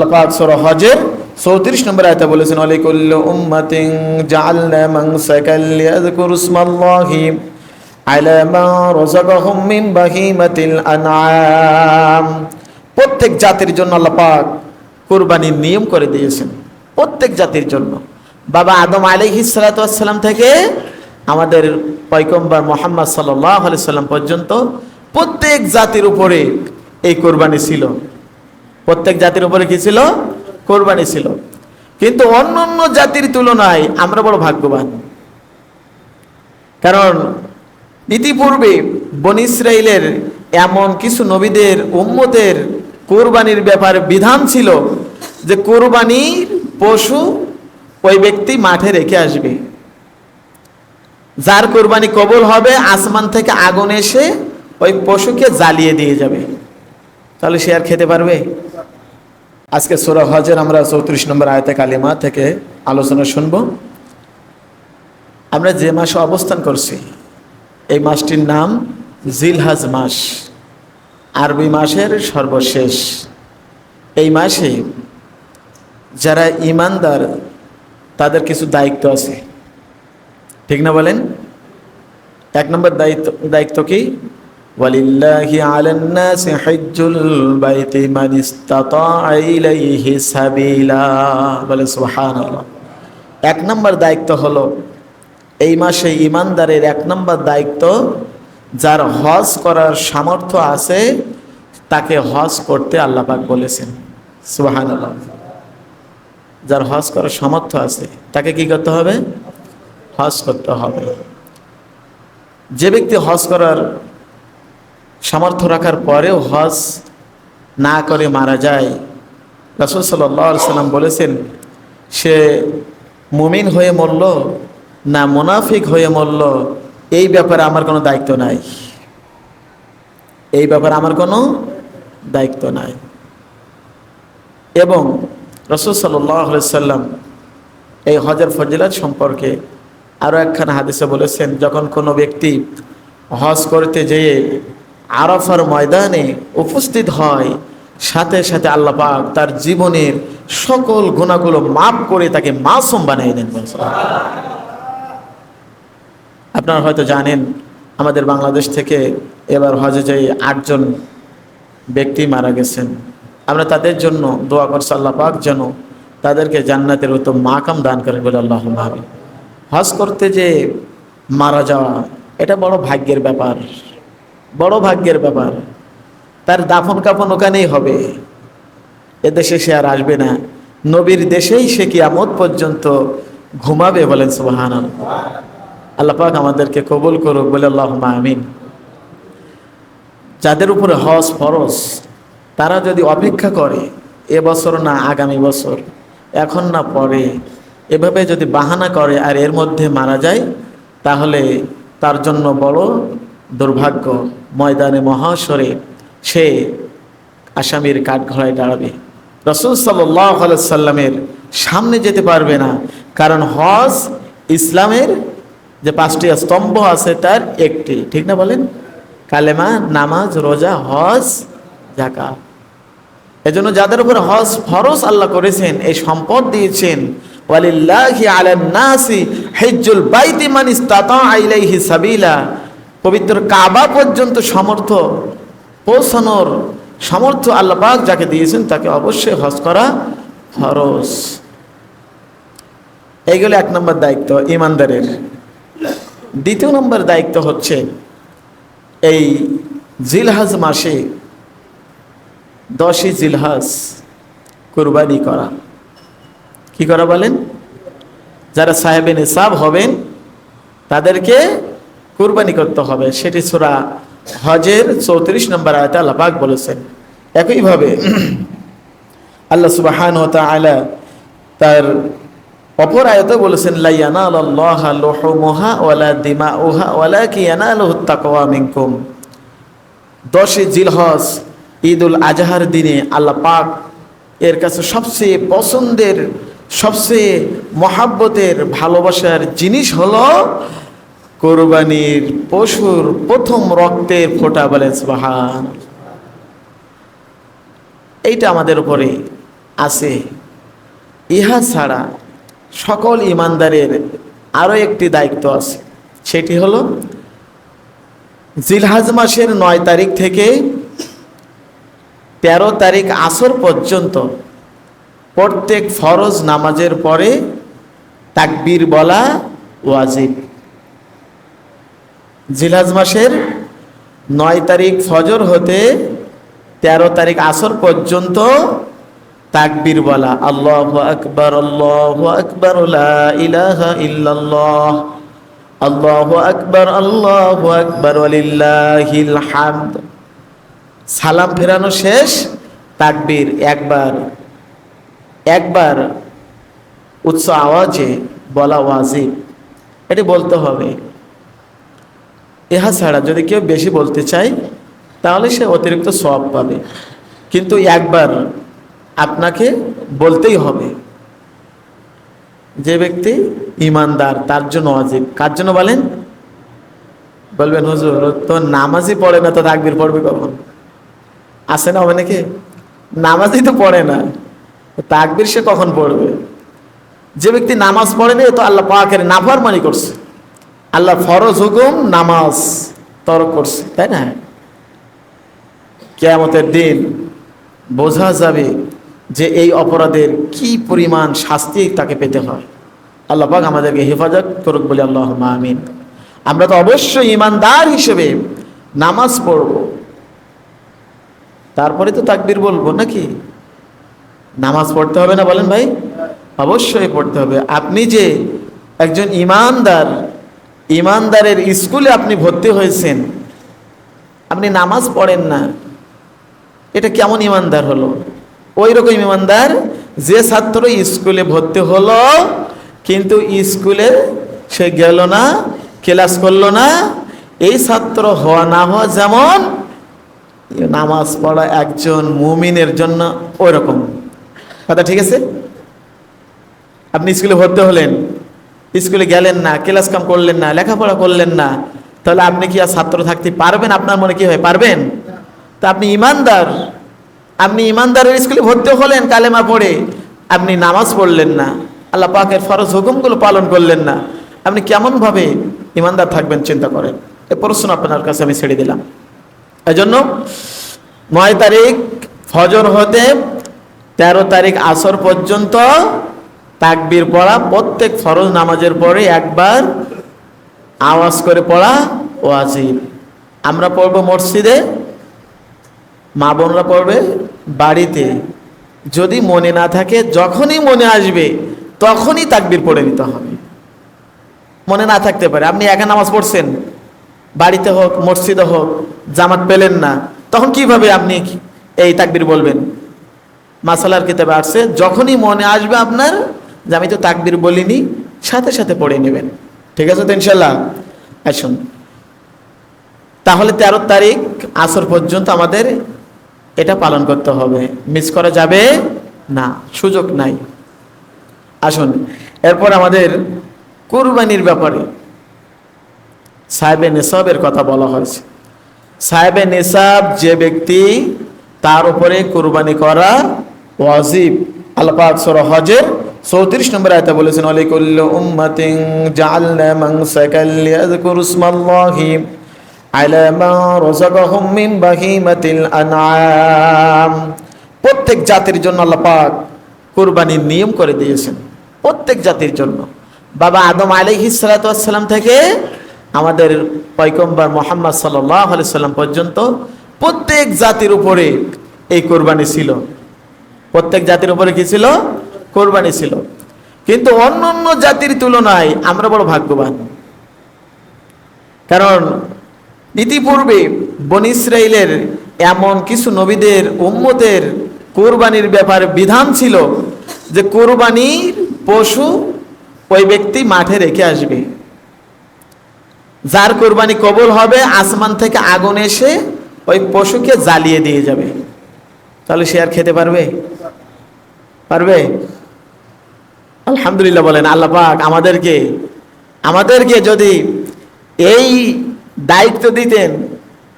আল্লাহ পাক সূরা হজের। 34 নম্বর আয়াতে বলেছেন আলাইকুল্লু উম্মাতিন জাআলনা মানসাকাল লিয়াযকুরু ইসমাল্লাহি আলা মা রাযাকাহুম মিন বাহিমাতিল আনআম। প্রত্যেক জাতির জন্য আল্লাহ পাক কুরবানির নিয়ম করে দিয়েছেন, প্রত্যেক জাতির জন্য। বাবা আদম আলাইহিস সালাতু ওয়াসসালাম থেকে আমাদের পয়গম্বর মোহাম্মদ সাল্লাল্লাহু আলাইহি সাল্লাম পর্যন্ত প্রত্যেক জাতির উপরে এই কোরবানি ছিল। প্রত্যেক জাতির উপরে কি ছিল? কোরবানি ছিল। কিন্তু অন্য অন্য জাতির তুলনায় আমরা বড় ভাগ্যবান। কারণ ইতিপূর্বে বন ইসরায়েলের এমন কিছু নবীদের, উম্মতের কোরবানির ব্যাপার বিধান ছিল যে কোরবানির পশু ওই ব্যক্তি মাঠে রেখে আসবে। যার কোরবানি কবল হবে, আসমান থেকে আগুন এসে ওই পশুকে জ্বালিয়ে দিয়ে যাবে। তাহলে সে আর খেতে পারবে? আজকে সোরা হজের আমরা চৌত্রিশ নম্বর আয়তে কালিমা থেকে আলোচনা শুনব। আমরা যে মাসে অবস্থান করছি, এই মাসটির নাম জিলহাজ মাস। আরবি মাসের সর্বশেষ। এই মাসে যারা ইমানদার তাদের কিছু দায়িত্ব আছে। ঠিক না বলেন? এক নম্বর দায়িত্ব দায়িত্ব কি? ওয়ালিল্লাহি আলান নাসি হজ্জুল বাইতি মান ইসতাতা ইলাইহি সাবিলা। বলে সুবহানাল্লাহ। এক নম্বর দায়িত্ব হলো, এই মাসে ইমানদারের এক নম্বর দায়িত্ব যার হজ করার সামর্থ্য আছে, তাকে হজ করতে আল্লাহ পাক বলেছেন। সুবহানাল্লাহ। যার হজ করার সামর্থ্য আছে, তাকে কি করতে হবে? হজ করতে হবে। যে ব্যক্তি হজ করার সামর্থ্য রাখার পরেও হজ না করে মারা যায়। রাসুল সাল্লাহ সাল্লাম বলেছেন, সে মুমিন হয়ে মরল না মুনাফিক হয়ে মরল, এই ব্যাপারে আমার কোনো দায়িত্ব নাই। এই ব্যাপারে আমার কোনো দায়িত্ব নাই। এবং রসুল সাল্লাম এই হজের ফজিলাত সম্পর্কে আরও একখানা হাদিসে বলেছেন, যখন কোনো ব্যক্তি হজ করতে যেয়ে আরাফার ময়দানে উপস্থিত হয়। সাথে সাথে আল্লাহ পাক তার জীবনের সকল গুণাগুলো মাপ করে তাকে মাসুম বানিয়ে দেন আপনারা হয়তো জানেন, আমাদের বাংলাদেশ থেকে এবার হজে যাই আটজন ব্যক্তি মারা গেছেন। আমরা তাদের জন্য দোয়া করছি আল্লাহ পাক যেন তাদেরকে জান্নাতের উত্তম মাকাম দান করেন বলে আল্লাহ ভাবি হজ করতে যে মারা যাওয়া, এটা বড় ভাগ্যের ব্যাপার। বড় ভাগ্যের ব্যাপার। তার দাফন কাফন ওখানেই হবে। এদেশে সে আর আসবে না। নবীর দেশেই সে কি আমদ পর্যন্ত ঘুমাবে বলেন সুবাহান আল্লাহ পাক আমাদেরকে কবুল করুক, বলে আল্লাহ আমিন। যাদের উপরে হজ ফরজ, তারা যদি অপেক্ষা করে, এ বছর না আগামী বছর, এখন না পরে, এভাবে যদি বাহানা করে আর এর মধ্যে মারা যায়, তাহলে তার জন্য বড় দুর্ভাগ্য ময়দানে মহাসরে সে আসামির কাঠঘড়ায় দাঁড়াবে। রসুল সাল্লাহ সাল্লামের সামনে যেতে পারবে না, কারণ হজ ইসলামের যে পাঁচটি স্তম্ভ আছে তার একটি। ঠিক না বলেন? কালেমা, নামাজ, রোজা, হজ জাকা এজন্য যাদের উপর হজ ফরজ আল্লাহ করেছেন, এই সম্পদ দিয়েছেন, ওয়ালিল্লাহি আলান নাসি হিজ্জুল বাইতি মান ইসতাতা ইলাইহি সাবিলা। পবিত্র কাবা পর্যন্ত সমর্থ পৌঁছানোর সামর্থ্য আল্লাহ পাক যাকে দিয়েছেন তাকে অবশ্যই হজ করা ফরজ। এইগুলো এক নম্বর দায়িত্ব ইমানদারের। দ্বিতীয় নম্বর দায়িত্ব হচ্ছে এই জিলহাজ মাসে দশই জিলহাজ কুরবানি করা। কি করা বলেন? যারা সাহেবে নিসাব হবেন, তাদেরকে কুরবানি করতে হবে। সেটি সুরা হজের চৌত্রিশ নম্বর আয়তা আল্লাপাক বলেছেন। একইভাবে আল্লাহ সুবাহান তার অপর আয়তে বলেছেন লাইয়ানা আল্লাহ লোহমোহা দিমা ওয়ালা কি ইয়ানালুহু তাকওয়া মিনকুম। দশই জিলহজ ঈদ উল আজহার দিনে আল্লাহ পাক এর কাছে সবচেয়ে পছন্দের, সবচেয়ে মহাব্বতের, ভালোবাসার জিনিস হলো কোরবানির পশুর প্রথম রক্তের ফোঁটা বলে, সুবহান। এইটা আমাদের উপরে আছে। ইহা ছাড়া সকল ইমানদারের আরও একটি দায়িত্ব আছে। সেটি হল জিলহাজ মাসের নয় তারিখ থেকে তেরো তারিখ আসর পর্যন্ত প্রত্যেক ফরজ নামাজের পরে তাকবীর বলা ওয়াজিব। জিলহাজ মাসের নয় তারিখ ফজর হতে তেরো তারিখ আসর পর্যন্ত তাকবির বলা। আল্লাহ আকবর আল্লাহ আকবর ইল্লাল্লাহ। আল্লাহ আকবর আল্লাহ আকবর আলিল্লাহিল হামদ। সালাম ফেরানো শেষ, তাকবীর একবার একবার উচ্চ আওয়াজে বলা ওয়াজিব। এটি বলতে হবে। ইহা ছাড়া যদি কেউ বেশি বলতে চায়, তাহলে সে অতিরিক্ত সব পাবে। কিন্তু একবার আপনাকে বলতেই হবে, যে ব্যক্তি ইমানদার, তার জন্য অজিব কার জন্য বলেন? বলবেন, হুজুর, তো নামাজই পড়ে না তো তাকবির পড়বে কখন? আসে না অনেকে? নামাজই তো পড়ে না তাকবির সে কখন পড়বে? যে ব্যক্তি নামাজ পড়ে না তো আল্লাহ পাকের নাফরমানি করছে। আল্লাহ ফরজ হুকুম, নামাজ তরক করছে, তাই না? কেয়ামতের দিন বোঝা যাবে যে এই অপরাধের কি পরিমাণ শাস্তি তাকে পেতে হয়। আল্লাহ পাক আমাদেরকে হেফাজত করুক বলে আল্লাহ আমিন। আমরা তো অবশ্যই ইমানদার হিসেবে নামাজ পড়ব। তারপরে তো তাকবির বলব নাকি? নামাজ পড়তে হবে না বলেন ভাই? অবশ্যই পড়তে হবে। আপনি যে একজন ইমানদার ইমানদারের স্কুলে আপনি ভর্তি হয়েছেন, আপনি নামাজ পড়েন না, এটা কেমন ইমানদার হলো? ওই রকম ইমানদার যে ছাত্র স্কুলে ভর্তি হলো, কিন্তু স্কুলে সে গেল না, ক্লাস করল না, এই ছাত্র হওয়া না হওয়া যেমন, নামাজ পড়া একজন মুমিনের জন্য ওই রকম কথা ঠিক আছে? আপনি স্কুলে ভর্তি হলেন স্কুলে গেলেন না, ক্লাস কাম করলেন না, লেখাপড়া করলেন না, তাহলে আপনি কি আর ছাত্র থাকতে পারবেন? আপনার মনে কি হয়, পারবেন? তা আপনি ইমানদার, আপনি ইমানদারের স্কুলে ভর্তি হলেন, কালেমা পড়ে, আপনি নামাজ পড়লেন না, আল্লাহ পাকের ফরজ হুকুমগুলো পালন করলেন না, আপনি কেমনভাবে ইমানদার থাকবেন চিন্তা করেন? এ প্রশ্ন আপনার কাছে আমি ছেড়ে দিলাম। এই জন্য নয় তারিখ ফজর হতে তেরো তারিখ আসর পর্যন্ত তাকবীর পড়া, প্রত্যেক ফরজ নামাজের পরে একবার আওয়াজ করে পড়া ওয়াজিব। আমরা পড়ব মসজিদে, মা বোনরা পড়বে বাড়িতে। যদি মনে না থাকে, যখনই মনে আসবে, তখনই তাকবীর পড়ে নিতে হবে। মনে না থাকতে পারে, আপনি একা নামাজ পড়ছেন, বাড়িতে হোক, মসজিদে হোক, জামাত পেলেন না, তখন কীভাবে আপনি এই তাকবীর বলবেন? মাসালার কিতাবে আসছে, যখনই মনে আসবে আপনার যে আমি তো তাকবির বলিনি, সাথে সাথে পড়ে নেবেন। ঠিক আছে তো ইনশাল্লাহ আসুন। তাহলে তেরো তারিখ আসর পর্যন্ত আমাদের এটা পালন করতে হবে। মিস করা যাবে না, সুযোগ নাই। আসুন। এরপর আমাদের কুরবানির ব্যাপারে সাহেবে নিসাবের কথা বলা হয়েছে। সাহেবে নিসাব যে ব্যক্তি, তার উপরে কুরবানি করা ওয়াজিব। সূরা হজের চৌত্রিশ নম্বর আয়তা বলেছেন, অলিকুল্ল উম্মাতিন জাআলনা মানসাকাল লিয়াযকুরু ইসমাল্লাহি আলা মা রাযাকাহুম মিন বাহিমাতিল আনআম। প্রত্যেক জাতির জন্য আল্লাহ পাক কুরবানির নিয়ম করে দিয়েছেন, প্রত্যেক জাতির জন্য। বাবা আদম আলাইহিস সালাতু ওয়াসসালাম থেকে আমাদের পয়গম্বর মোহাম্মদ সাল্লাহ সাল্লাম পর্যন্ত প্রত্যেক জাতির উপরে এই কোরবানি ছিল। প্রত্যেক জাতির উপরে কি ছিল? কোরবানি ছিল। কিন্তু অন্য অন্য জাতির তুলনায় আমরা বড় ভাগ্যবান। কারণ ইতিপূর্বে বন ইসরায়েলের এমন কিছু নবীদের, উম্মতের কোরবানির ব্যাপার বিধান ছিল যে কোরবানির পশু ওই ব্যক্তি মাঠে রেখে আসবে। যার কোরবানি কবল হবে, আসমান থেকে আগুন এসে ওই পশুকে জ্বালিয়ে দিয়ে যাবে। তাহলে সে আর খেতে পারবে? পারবে? আলহামদুলিল্লাহ বলেন, আল্লাহ পাক আমাদেরকে আমাদেরকে যদি এই দায়িত্ব দিতেন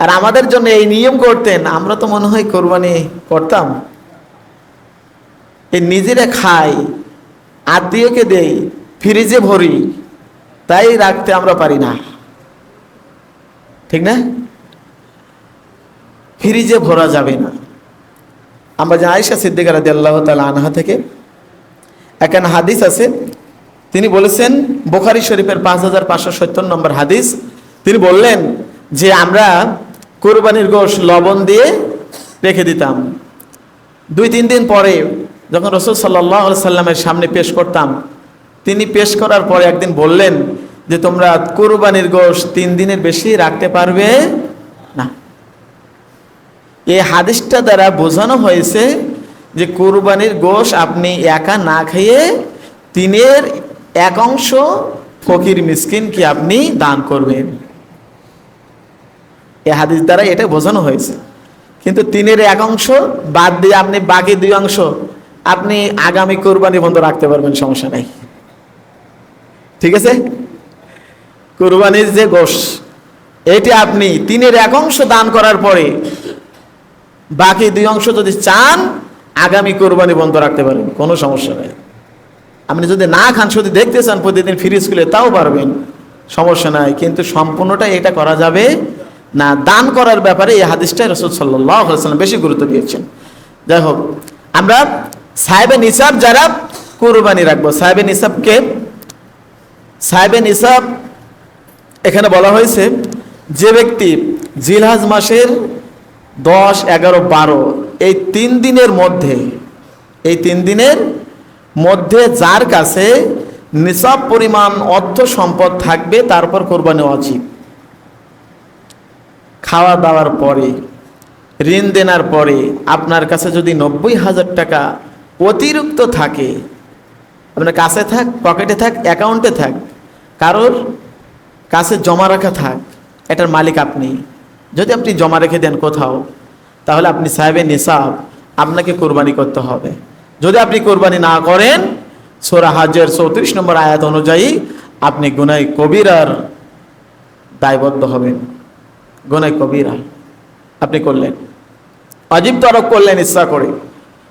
আর আমাদের জন্য এই নিয়ম করতেন, আমরা তো মনে হয় কোরবানি করতাম। এই নিজেরা খাই আত্মীয়কে দেই, ফ্রিজে ভরি, তাই রাখতে আমরা পারি না। ঠিক না? ফ্রিজে ভরা যাবে না। আমরা যে আয়সা সিদ্দিকার রাজি আল্লাহ তালা আনহা থেকে এখানে হাদিস আছে। তিনি বলেছেন, বোখারি শরীফের পাঁচ হাজার পাঁচশো সত্তর নম্বর হাদিস। তিনি বললেন যে, আমরা কোরবানির গোশ লবণ দিয়ে রেখে দিতাম। দুই, তিন দিন পরে যখন রসুল সাল্লাহ সাল্লামের সামনে পেশ করতাম, তিনি পেশ করার পরে একদিন বললেন যে, তোমরা কোরবানির গোশ তিন দিনের বেশি রাখতে পারবে না। এই হাদিসটা দ্বারা বোঝানো হয়েছে যে কোরবানির গোশ আপনি একা না খেয়ে তিনের এক অংশ ফকির মিসকিনকে আপনি দান করবেন। এই হাদিস দ্বারা এটা বোঝানো হয়েছে। কিন্তু তিনের এক অংশ বাদ দিয়ে আপনি বাকি দুই অংশ আপনি আগামী কোরবানি বন্ধ রাখতে পারবেন, সমস্যা নাই। ঠিক আছে? কোরবানির যে গোশ, এটি আপনি তিনের এক অংশ দান করার পরে বাকি দুই অংশ যদি চান আগামী কোরবানি বন্ধ রাখতে পারেন, কোনো সমস্যা নেই। আপনি যদি না খান, শুধু দেখতে চান, প্রতিদিন ফ্রিজ খুলে তাও পারবেন, সমস্যা নাই। কিন্তু সম্পূর্ণটা এটা করা যাবে না, দান করার ব্যাপারে এই হাদিসটা রসুল সাল্লাহ সাল্লাম বেশি গুরুত্ব দিয়েছেন। যাই হোক, আমরা সাহেবে নিসাব যারা কোরবানি রাখব সাহেবে নিসাবকে সাহেবে নিসাব, এখানে বলা হয়েছে যে ব্যক্তি জিলহাজ মাসের দশ, এগারো, বারো এই তিন দিনের মধ্যে, এই তিন দিনের মধ্যে যার কাছে নিসাব পরিমাণ অর্থ সম্পদ থাকবে, তারপর কোরবানি অচিত খাওয়া দাওয়ার পরে, ঋণ দেনার পরে আপনার কাছে যদি নব্বই হাজার টাকা অতিরিক্ত থাকে, আপনার কাছে থাক, পকেটে থাক, অ্যাকাউন্টে থাক, কারোর কাছে জমা রাখা থাক, এটার মালিক আপনি। যদি আপনি জমা রেখে দেন কোথাও তাহলে আপনি সাহেবের নিসাব আপনাকে কোরবানি করতে হবে। যদি আপনি কোরবানি না করেন, সোরা হাজের চৌত্রিশ নম্বর আয়াত অনুযায়ী আপনি গুনাই কবিরার দায়বদ্ধ হবেন। গুনাই কবিরা। আপনি করলেন। অজীব তরক করলেন ইচ্ছা করে।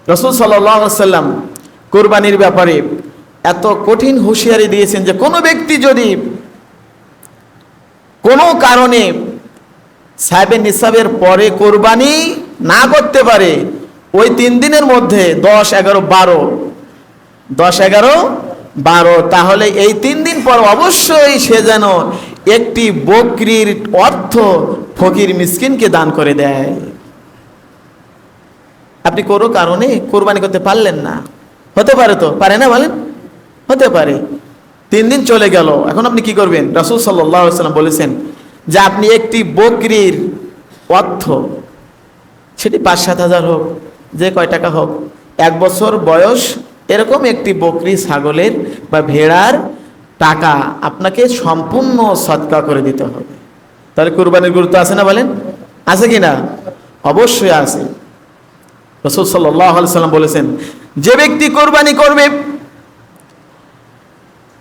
রসুল সাল্লাম কোরবানির ব্যাপারে এত কঠিন হুঁশিয়ারি দিয়েছেন যে কোনো ব্যক্তি যদি কোনো কারণে সাহেবের নিসাবের পরে কোরবানি না করতে পারে। ওই তিন দিনের মধ্যে দশ, এগারো, বারো। দশ, এগারো, বারো। তাহলে এই তিন দিন পর অবশ্যই সে যেন একটি বকরির অর্থ ফকির মিসকিনকে দান করে দেয়। আপনি কোনো কারণে কোরবানি করতে পারলেন না। হতে পারে তো, পারে না বলেন? হতে পারে। তিন দিন চলে গেল, এখন আপনি কি করবেন? রাসুল সাল্লাম বলেছেন যে আপনি একটি বকরির অর্থ, সেটি পাঁচ সাত হাজার হোক, যে কয় টাকা হোক, এক বছর বয়স এরকম একটি বকরি, ছাগলের বা ভেড়ার টাকা আপনাকে সম্পূর্ণ সৎকা করে দিতে হবে। তাহলে কুরবানির গুরুত্ব আছে না বলেন? আছে কি না? অবশ্যই আছে। রসুল সাল্লাম বলেছেন, যে ব্যক্তি কোরবানি করবে,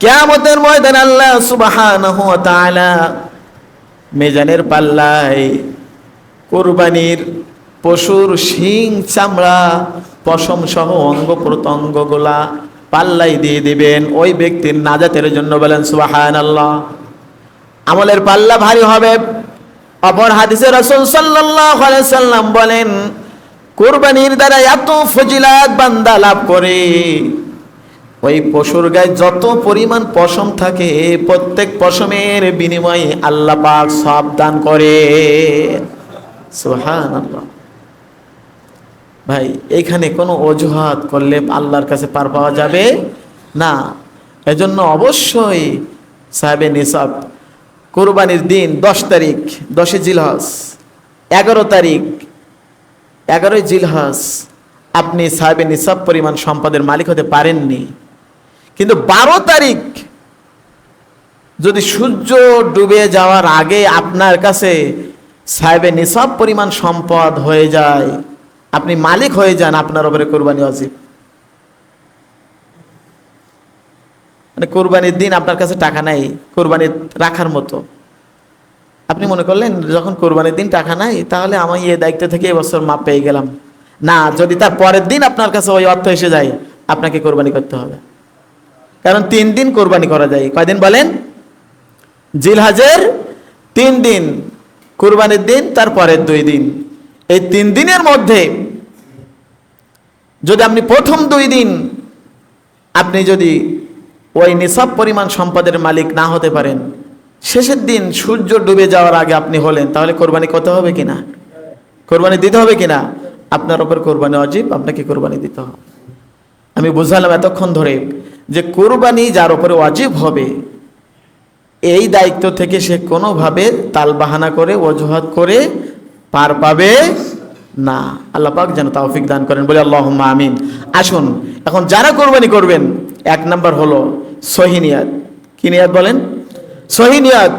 কেয়ামতের ময়দান আল্লাহ তাআলা মেজানের পাল্লায় কোরবানির পশুর শিং, চামড়া, পশম সহ অঙ্গ প্রত্যঙ্গগুলা পাল্লাই দিয়ে দিবেন। ওই ব্যক্তির নাজাতের জন্য বলেন সুবাহান আল্লাহ আমলের পাল্লা ভারী হবে। অপর হাদিসে রসুল সাল্লাম বলেন, কোরবানির দ্বারা এত ফজিলাত বান্দা লাভ করে। ওই পশুর গায়ে যত পরিমাণ পশম থাকে, প্রত্যেক পশমের বিনিময়ে আল্লাহ পাক সব দান করে। ভাই এইখানে কোনো অজুহাত করলে আল্লাহর কাছে পার পাওয়া যাবে? না। এজন্য অবশ্যই সাহেবে নিসাব, কোরবানির দিন দশ তারিখ দশে জিলহস এগারো তারিখ, এগারোই জিলহস আপনি সাহেবে নিসাব পরিমাণ সম্পদের মালিক হতে পারেননি। কিন্তু বারো তারিখ যদি সূর্য ডুবে যাওয়ার আগে আপনার কাছে সাহেবে নিসাব পরিমাণ সম্পদ হয়ে যায়, আপনি মালিক হয়ে যান আপনার ওপরে কোরবানি অজিব মানে কোরবানির দিন আপনার কাছে টাকা নাই, কোরবানি রাখার মতো। আপনি মনে করলেন, যখন কোরবানির দিন টাকা নাই, তাহলে আমি এই দায়িত্ব থেকে এবছর মাপ পেয়ে গেলাম। না, যদি তার পরের দিন আপনার কাছে ওই অর্থ এসে যায়, আপনাকে কোরবানি করতে হবে। কারণ তিন দিন কোরবানি করা যায়। কয়দিন বলেন? জিলহাজের তিন দিন, কোরবানির দিন, তারপরের দুই দিন। এই তিন দিনের মধ্যে যদি আপনি প্রথম দুই দিন আপনি যদি ওই নিসাব পরিমাণ সম্পদের মালিক না হতে পারেন, শেষের দিন সূর্য ডুবে যাওয়ার আগে আপনি হলেন, তাহলে কোরবানি কত হবে কিনা? কোরবানি দিতে হবে কিনা? আপনার ওপর কোরবানি অজীব, আপনাকে কোরবানি দিতে হবে। আমি বুঝালাম এতক্ষণ ধরে। যে কোরবানি যার উপরে অজীব হবে, এই দায়িত্ব থেকে সে কোনোভাবে তালবাহানা করে, অজুহাত করে পার পাবে না। আল্লাহ পাক যেন তাওফিক দান করেন। বলে আল্লাহ আমিন। আসুন, এখন যারা কোরবানি করবেন, এক নাম্বার হলো সহিনিয়াত কি নিয়াত বলেন? সহিনিয়াত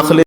আখলি